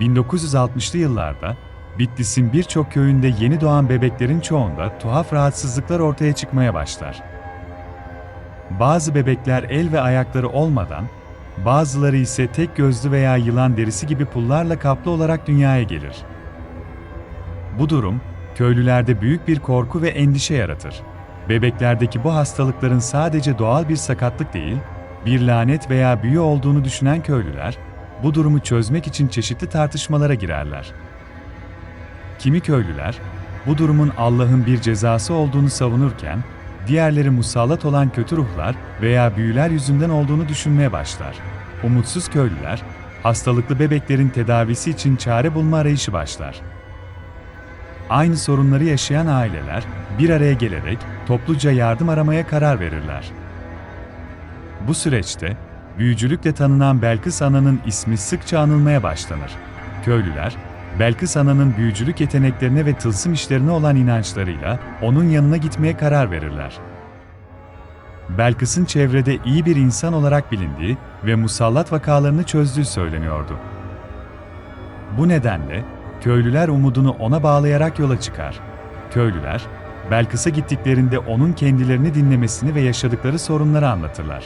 1960'lı yıllarda Bitlis'in birçok köyünde yeni doğan bebeklerin çoğunda tuhaf rahatsızlıklar ortaya çıkmaya başlar. Bazı bebekler el ve ayakları olmadan, bazıları ise tek gözlü veya yılan derisi gibi pullarla kaplı olarak dünyaya gelir. Bu durum, köylülerde büyük bir korku ve endişe yaratır. Bebeklerdeki bu hastalıkların sadece doğal bir sakatlık değil, bir lanet veya büyü olduğunu düşünen köylüler, bu durumu çözmek için çeşitli tartışmalara girerler. Kimi köylüler, bu durumun Allah'ın bir cezası olduğunu savunurken, diğerleri musallat olan kötü ruhlar veya büyüler yüzünden olduğunu düşünmeye başlar. Umutsuz köylüler, hastalıklı bebeklerin tedavisi için çare bulma arayışı başlar. Aynı sorunları yaşayan aileler bir araya gelerek topluca yardım aramaya karar verirler. Bu süreçte büyücülükle tanınan Belkıs Ana'nın ismi sıkça anılmaya başlanır. Köylüler, Belkıs Ana'nın büyücülük yeteneklerine ve tılsım işlerine olan inançlarıyla onun yanına gitmeye karar verirler. Belkıs'ın çevrede iyi bir insan olarak bilindiği ve musallat vakalarını çözdüğü söyleniyordu. Bu nedenle köylüler umudunu ona bağlayarak yola çıkar. Köylüler, Belkıs'a gittiklerinde onun kendilerini dinlemesini ve yaşadıkları sorunları anlatırlar.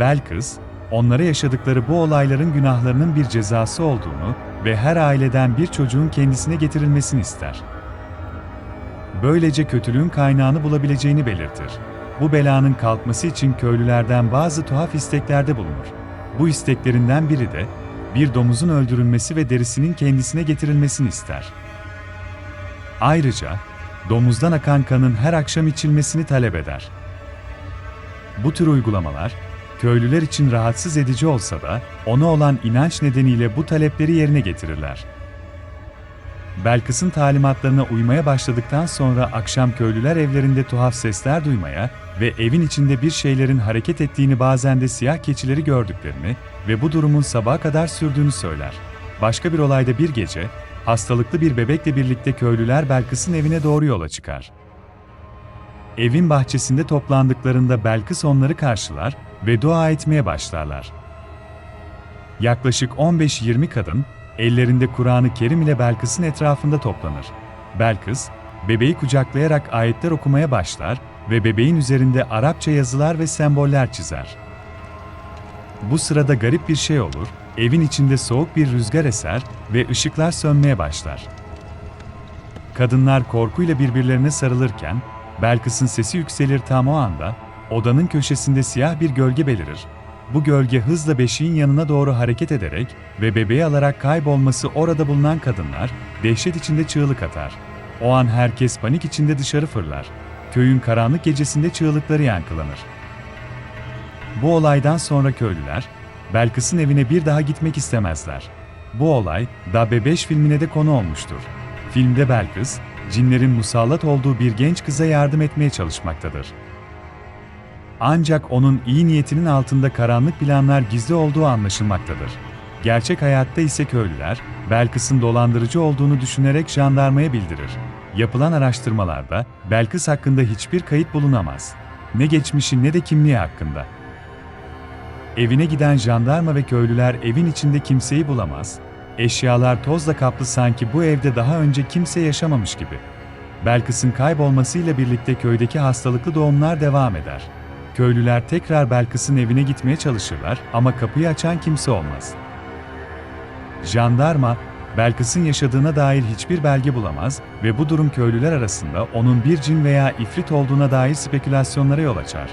Belkıs, onlara yaşadıkları bu olayların günahlarının bir cezası olduğunu ve her aileden bir çocuğun kendisine getirilmesini ister. Böylece kötülüğün kaynağını bulabileceğini belirtir. Bu belanın kalkması için köylülerden bazı tuhaf isteklerde bulunur. Bu isteklerinden biri de bir domuzun öldürülmesi ve derisinin kendisine getirilmesini ister. Ayrıca domuzdan akan kanın her akşam içilmesini talep eder. Bu tür uygulamalar köylüler için rahatsız edici olsa da ona olan inanç nedeniyle bu talepleri yerine getirirler. Belkıs'ın talimatlarına uymaya başladıktan sonra akşam köylüler evlerinde tuhaf sesler duymaya ve evin içinde bir şeylerin hareket ettiğini bazen de siyah keçileri gördüklerini ve bu durumun sabaha kadar sürdüğünü söyler. Başka bir olayda bir gece, hastalıklı bir bebekle birlikte köylüler Belkıs'ın evine doğru yola çıkar. Evin bahçesinde toplandıklarında Belkıs onları karşılar ve dua etmeye başlarlar. Yaklaşık 15-20 kadın, ellerinde Kur'an-ı Kerim ile Belkıs'ın etrafında toplanır. Belkıs, bebeği kucaklayarak ayetler okumaya başlar ve bebeğin üzerinde Arapça yazılar ve semboller çizer. Bu sırada garip bir şey olur, evin içinde soğuk bir rüzgar eser ve ışıklar sönmeye başlar. Kadınlar korkuyla birbirlerine sarılırken, Belkıs'ın sesi yükselir tam o anda, odanın köşesinde siyah bir gölge belirir. Bu gölge hızla beşiğin yanına doğru hareket ederek ve bebeği alarak kaybolması orada bulunan kadınlar dehşet içinde çığlık atar. O an herkes panik içinde dışarı fırlar. Köyün karanlık gecesinde çığlıkları yankılanır. Bu olaydan sonra köylüler, Belkıs'ın evine bir daha gitmek istemezler. Bu olay, Dabbe 5 filmine de konu olmuştur. Filmde Belkıs, cinlerin musallat olduğu bir genç kıza yardım etmeye çalışmaktadır. Ancak onun iyi niyetinin altında karanlık planlar gizli olduğu anlaşılmaktadır. Gerçek hayatta ise köylüler, Belkıs'ın dolandırıcı olduğunu düşünerek jandarmaya bildirir. Yapılan araştırmalarda Belkıs hakkında hiçbir kayıt bulunamaz. Ne geçmişi ne de kimliği hakkında. Evine giden jandarma ve köylüler evin içinde kimseyi bulamaz. Eşyalar tozla kaplı sanki bu evde daha önce kimse yaşamamış gibi. Belkıs'ın kaybolmasıyla birlikte köydeki hastalıklı doğumlar devam eder. Köylüler tekrar Belkıs'ın evine gitmeye çalışırlar ama kapıyı açan kimse olmaz. Jandarma, Belkıs'ın yaşadığına dair hiçbir belge bulamaz ve bu durum köylüler arasında onun bir cin veya ifrit olduğuna dair spekülasyonlara yol açar.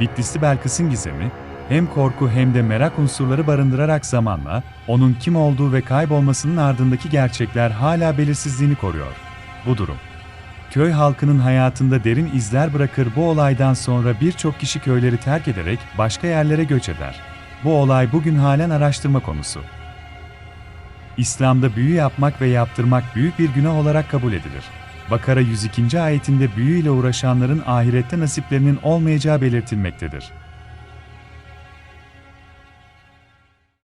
Bitlisli Belkıs'ın gizemi, hem korku hem de merak unsurları barındırarak zamanla onun kim olduğu ve kaybolmasının ardındaki gerçekler hala belirsizliğini koruyor. Bu durum köy halkının hayatında derin izler bırakır bu olaydan sonra birçok kişi köyleri terk ederek başka yerlere göç eder. Bu olay bugün halen araştırma konusu. İslam'da büyü yapmak ve yaptırmak büyük bir günah olarak kabul edilir. Bakara 102. ayetinde büyü ile uğraşanların ahirette nasiplerinin olmayacağı belirtilmektedir.